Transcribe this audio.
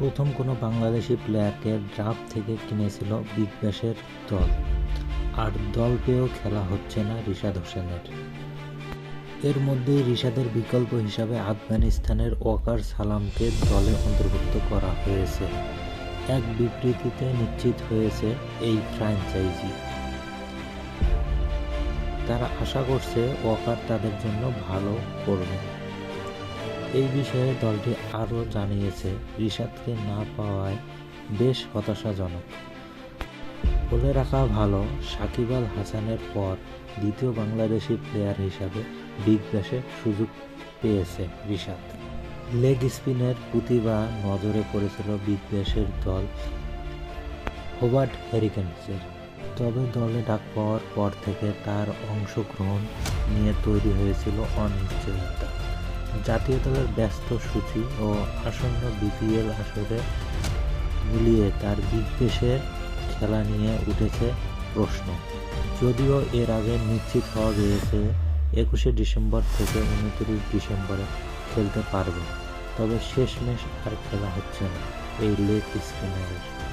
প্রথম কোনো বাংলাদেশি প্লেয়ারকে ড্রাফট থেকে কিনেছিল বিগ ব্যাশের দল। আর দল পেয়েও খেলা হচ্ছে না রিশাদ হোসেনের। এর মধ্যেই রিশাদের বিকল্প হিসাবে আফগানিস্তানের ওয়াকার সালামকে দলে অন্তর্ভুক্ত করা হয়েছে। এক বিবৃতিতে নিশ্চিত হয়েছে এই ফ্র্যাঞ্চাইজি তারা আশা করছে ওয়াকার তাদের জন্য ভালো করবে। এই বিষয়ে দলটি আরও জানিয়েছে, রিশাদকে না পাওয়ায় বেশ হতাশাজনক। বলে রাখা ভালো, সাকিব আল হাসানের পর দ্বিতীয় বাংলাদেশি প্লেয়ার হিসাবে বিগ ব্যাশে সুযোগ পেয়েছে রিশাদ। লেগ স্পিনের প্রতিভা নজরে পড়েছিল বিগ ব্যাশের দল হোবার্ট হ্যারিকেন্সের। তবে দলে ডাক পাওয়ার পর থেকে তার অংশগ্রহণ নিয়ে তৈরি হয়েছিল অনিশ্চয়তা। জাতীয় দলের ব্যস্ত সূচি ও আসন্ন বিপিএল আসরে মিলিয়ে তার বিদ্বেষের খেলা নিয়ে উঠেছে প্রশ্ন। যদিও এর আগে নিশ্চিত হওয়া গিয়েছে, একুশে ডিসেম্বর থেকে উনত্রিশ ডিসেম্বরে খেলতে পারবে। তবে শেষ শেষমেশ আর খেলা হচ্ছে না, এই লেগ স্পিনারের।